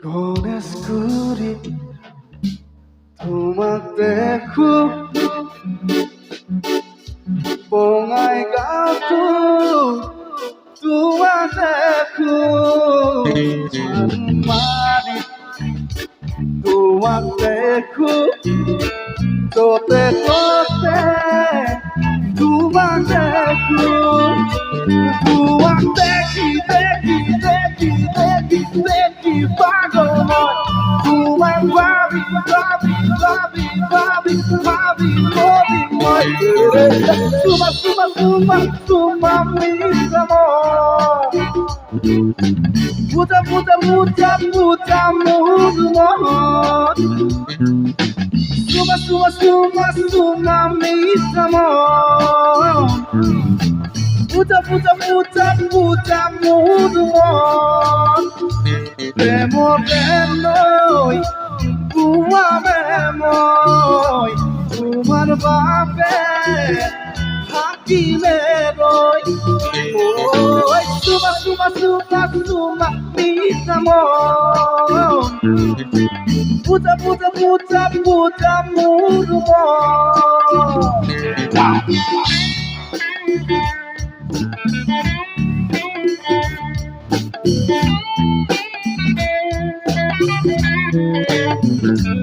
Con escurrir tomate Pongai gato tomate Mari tomate Tote tote tomate Tomate Babi, babi, babi, babi, babi, my querida. Suba, suba, Puta puta puta puta Muda, muda, muda, muda, muda, Suba, suba, suba, suba mis amor. Muda, muda, muda, muda, muda, Premo, premo, প্ৰেমতে লৈ পুৱাবে মই তোমাৰ বাবে থাকিলে ৰৈ ঐ চুমা চুমা চুমা চুমা মিছা মন পুজা পুজা পুজা পুজা মোৰ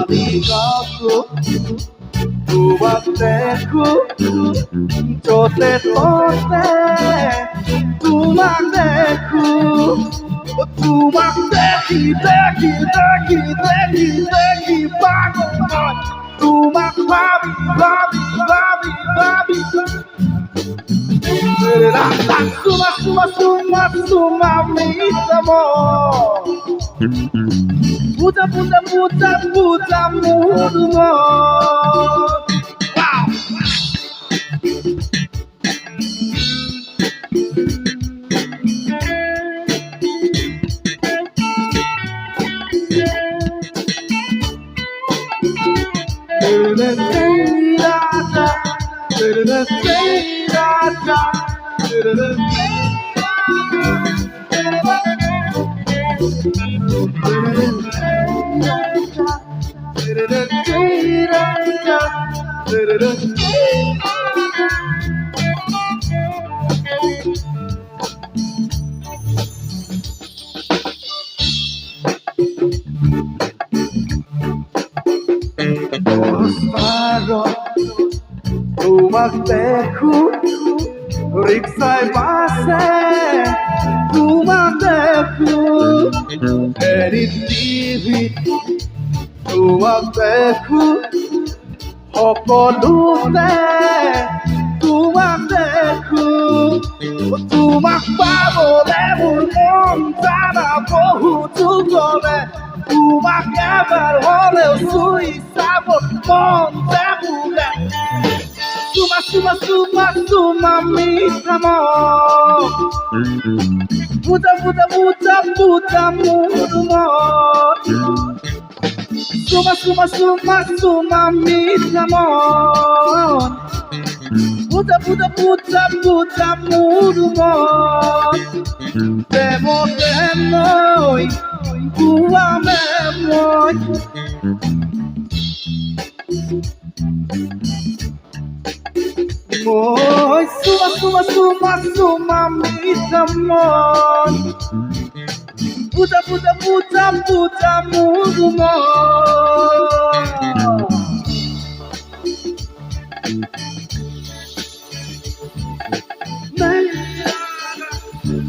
obrigado do ateco, tote tote, do mateco, do mateque, deque, deque, deque, deque, pago, do mateco, babi, babi, babi, babi. Suma, suma, suma, suma, mi amor. Muta, muta, muta, muta, mudo wow. Da da da da da da da da da tolerante. Os farotos do aterro, Rixai Bassé, do aterro, Eritivi, do aterro. সকলোতে তোমাক দেখো তোমাক পাবলে মোৰ মন জানা বহুতো গলে তোমাক এবাৰ হ'লেও চুই চাব মন Suma, suma, suma, suma, মিছা মন Puta, puta, puta, puta, মোৰ মন। Suma, suma, suma, suma, mis amor. Puta, puta, puta, puta, mudo amor Temo, temo, tua memória Oi, suma, suma, suma, suma, mis amor. Puta, puta, puta, puta, mudo amor